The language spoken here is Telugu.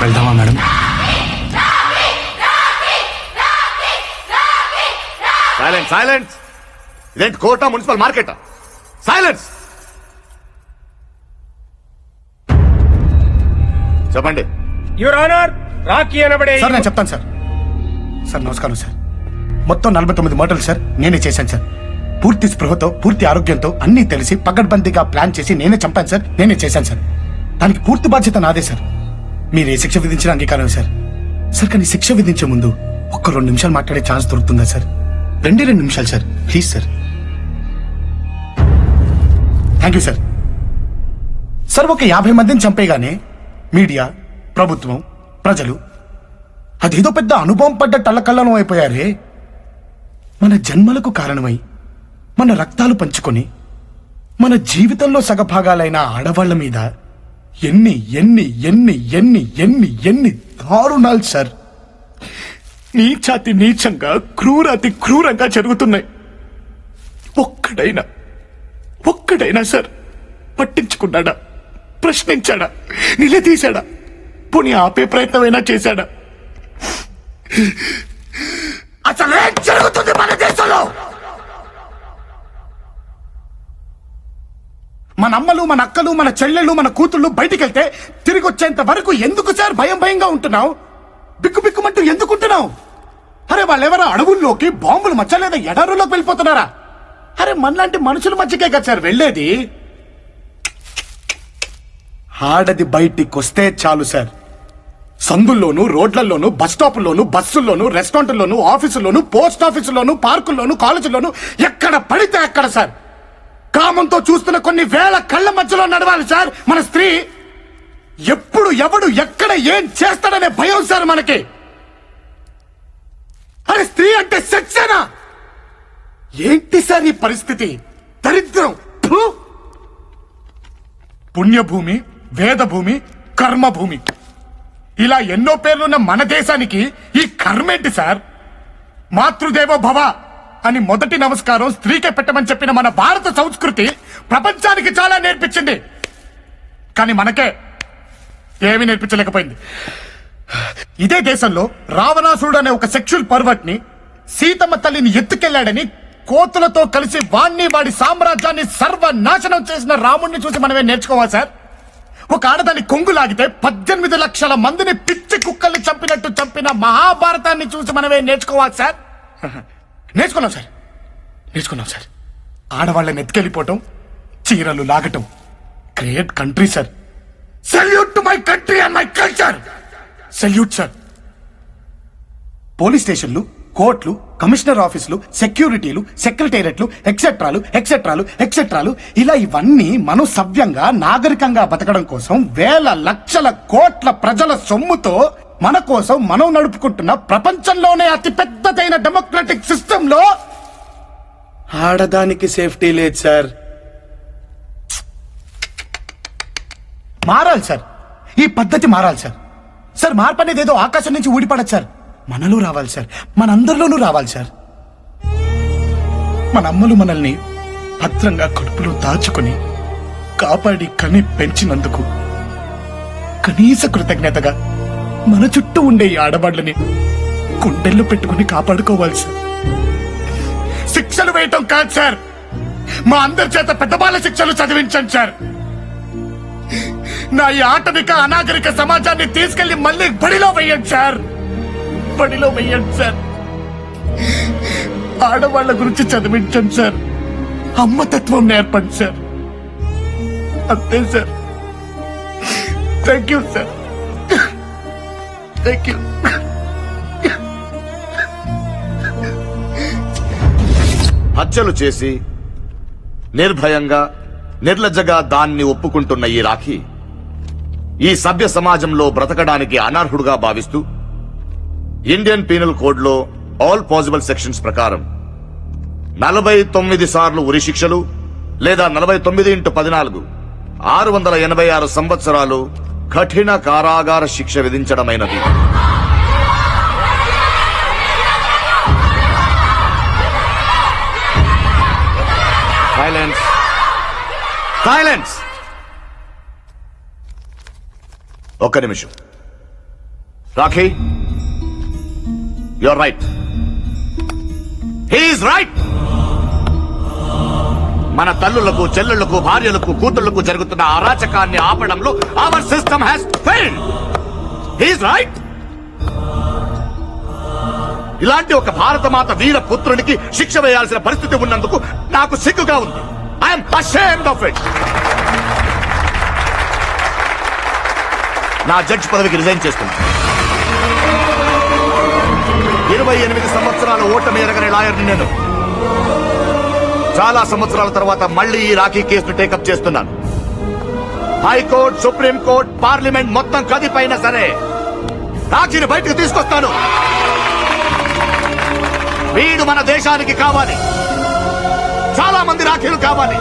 వెళ్దామా మేడం? సైలెంట్ సైలెంట్ ఇదేంటి కోటా మున్సిపల్ మార్కెట్? సైలెన్స్ చెప్పండి. యువర్ ఆనర్ రాకీ అనబడే సార్ నేను చెప్తాను సార్. సార్ నమస్కారం సార్. మొత్తం నలభై తొమ్మిది మోటార్లు సార్ నేనే చేశాను సార్. పూర్తి స్పృహతో పూర్తి ఆరోగ్యంతో అన్నీ తెలిసి పగడ్బందీగా ప్లాన్ చేసి నేనే చంపాను సార్ నేనే చేశాను సార్. దానికి పూర్తి బాధ్యత నాదే సార్. మీరు ఏ శిక్ష విధించిన అంగీకారం సార్. సార్ కానీ శిక్ష విధించే ముందు ఒక్క రెండు నిమిషాలు మాట్లాడే ఛాన్స్ దొరుకుతుందా సార్? రెండే రెండు నిమిషాలు sir. Please sir. Thank you sir. Sir ఒక యాభై మందిని చంపేగానే మీడియా ప్రభుత్వం ప్రజలు అదేదో పెద్ద అనుభవం పడ్డ టల్లకల్లను అయిపోయారే. మన జన్మలకు కారణమై మన రక్తాలు పంచుకొని మన జీవితంలో సగభాగాలైన ఆడవాళ్ళ మీద ఎన్ని ఎన్ని ఎన్ని ఎన్ని ఎన్ని ఎన్ని దారుణాలు సార్. నీచాతి నీచంగా క్రూరాతి క్రూరంగా జరుగుతున్నాయి. ఒక్కడైనా ఒక్కడైనా సార్ పట్టించుకున్నాడా? ప్రశ్నించాడా? నిలదీశాడా? పోనీ ఆపే ప్రయత్నమైనా చేశాడా అసలు ఏం జరుగుతుంది మన దేశంలో మన అమ్మలు మన అక్కలు మన చెల్లెళ్ళు మన కూతుళ్ళు బయటికి వెళ్తే తిరిగి వచ్చేంత వరకు ఎందుకు సార్ భయం భయంగా ఉంటున్నావు? బిక్కు బిక్కుమంటూ ఎందుకు ఉంటున్నావు? అరే వాళ్ళెవరో అడవుల్లోకి బాంబులు మచ్చ లేదా ఎడారుల్లోకి వెళ్ళిపోతున్నారా? అరే మనలాంటి మనుషుల మధ్యకే కదా సార్ వెళ్ళేది? ఆడది బయటికి వస్తే చాలు సార్. సందుల్లోను రోడ్లలోను బస్ స్టాపుల్లోను బస్సుల్లోను రెస్టారెంట్లోను ఆఫీసుల్లోను పోస్ట్ ఆఫీసుల్లోను పార్కుల్లోను కాలేజీల్లోను ఎక్కడ పడితే అక్కడ సార్. కామంతో చూస్తున్న కొన్ని వేల కళ్ళ మధ్యలో నడవాలి సార్. మన స్త్రీ ఎప్పుడు ఎవడు ఎక్కడ ఏం చేస్తాడనే భయం సార్ మనకి. అరే స్త్రీ అంటే సెక్సేనా ఏంటి సార్ ఈ పరిస్థితి? దరిద్రం. పుణ్యభూమి వేదభూమి కర్మభూమి. ఇలా ఎన్నో పేర్లున్న మన దేశానికి ఈ కర్మేంటి సార్? మాతృదేవో భవ. అని మొదటి నమస్కారం స్త్రీకే పెట్టమని చెప్పిన మన భారత సంస్కృతి ప్రపంచానికి చాలా నేర్పించింది. కానీ మనకే ఏమీ నేర్పించలేకపోయింది. ఇదే దేశంలో రావణాసురుడు అనే ఒక సెక్షువల్ పర్వట్ని సీతమ్మ తల్లిని ఎత్తుకెళ్ళాడని కోతులతో కలిసి వాణ్ణి వాడి సామ్రాజ్యాన్ని సర్వనాశనం చేసిన రాముణ్ణి చూసి మనమే నేర్చుకోవాలి సార్. ఒక ఆడదాన్ని కొంగు లాగితే పద్దెనిమిది లక్షల మందిని పిచ్చి కుక్కల్ని చంపినట్టు చంపిన మహాభారతాన్ని చూసి మనమే నేర్చుకోవాలి సార్. నేర్చుకున్నాం సార్. నేర్చుకున్నాం సార్. ఆడవాళ్ళని ఎత్తుకెళ్ళిపోవటం చీరలు లాగటం. Great country sir salute to my country and my culture salute sir police స్టేషన్లు కోర్టులు కమిషనర్ ఆఫీసులు సెక్యూరిటీలు సెక్రటేరియట్లు ఎక్సెట్రాలు ఎక్సెట్రాలు ఎక్సెట్రాలు ఇలా ఇవన్నీ మనం సవ్యంగా నాగరికంగా బతకడం కోసం వేల లక్షల కోట్ల ప్రజల సొమ్ముతో మన కోసం మనం నడుపుకుంటున్న ప్రపంచంలోనే అతి పెద్దదైన డెమోక్రటిక్ సిస్టమ్లో ఆడదానికి సేఫ్టీ లేదు సార్ మారాలి సార్ ఈ పద్ధతి మారాలి సార్ సార్ మార్పు అనేది ఏదో ఆకాశం నుంచి ఊడిపడదు సార్ మనలో రావాలి సార్ మనందరిలోనూ రావాలి సార్ మన అమ్మలు మనల్ని భద్రంగా కడుపులో దాచుకొని కాపాడి కని పెంచినందుకు కనీస కృతజ్ఞతగా మన చుట్టూ ఉండే ఈ ఆడవాళ్ళని గుండెల్లో పెట్టుకుని కాపాడుకోవాలి సార్. శిక్షలు వేయటం కాదు సార్. మా అందరి చేత పెద్దబాల శిక్షలు చదివించండి సార్. నా ఈ ఆటవిక అనాగరిక సమాజాన్ని తీసుకెళ్ళి మళ్ళీ బడిలో వేయండి సార్. బడిలో వేయండి సార్. ఆడవాళ్ళ గురించి చదివించండి సార్. అమ్మతత్వం నేర్పండి సార్. అంతే sir. Thank you sir thank you హత్యలు చేసి నిర్భయంగా నిర్లజ్జగా దాన్ని ఒప్పుకుంటున్న ఈ రాఖీ ఈ సభ్య సమాజంలో బ్రతకడానికి అనర్హుడుగా భావిస్తూ ఇండియన్ పీనల్ కోడ్లో ఆల్ పాసిబుల్ సెక్షన్స్ ప్రకారం నలభై తొమ్మిది సార్లు ఉరి శిక్షలు లేదా నలభై తొమ్మిది ఇంటూ పద్నాలుగు ఆరు వందల ఎనభై ఆరు సంవత్సరాలు కఠిన కారాగార శిక్ష విధించడమైనది. సైలెన్స్ సైలెన్స్ ఒక్క నిమిషం. Rakhi your right he's right మన తల్లులకు చెల్లెళ్ళకు భార్యలకు కూతుళ్ళకు జరుగుతున్న అరాచకాన్ని ఆపడంలో our system has failed he's right ఇలాంటి ఒక భారతమాత వీర పుత్రునికి శిక్ష వేయాల్సిన పరిస్థితి ఉన్నందుకు నాకు సిగ్గుగా ఉంది. ఐఎమ్ అషేమ్డ్ ఆఫ్ ఇట్ నా జడ్జ్ పదవికి రిజైన్ చేస్తున్నా. ఇరవై ఎనిమిది సంవత్సరాల ఓటమి ఎరగని లాయర్ని నేను. చాలా సంవత్సరాల తర్వాత మళ్ళీ ఈ రాఖీ కేసును టేకప్ చేస్తున్నాను. హైకోర్టు సుప్రీం కోర్టు పార్లమెంట్ మొత్తం కదిపైనా సరే రాఖీని బయటకు తీసుకొస్తాను. వీడు మన దేశానికి కావాలి. చాలా మంది రాఖీలు కావాలి.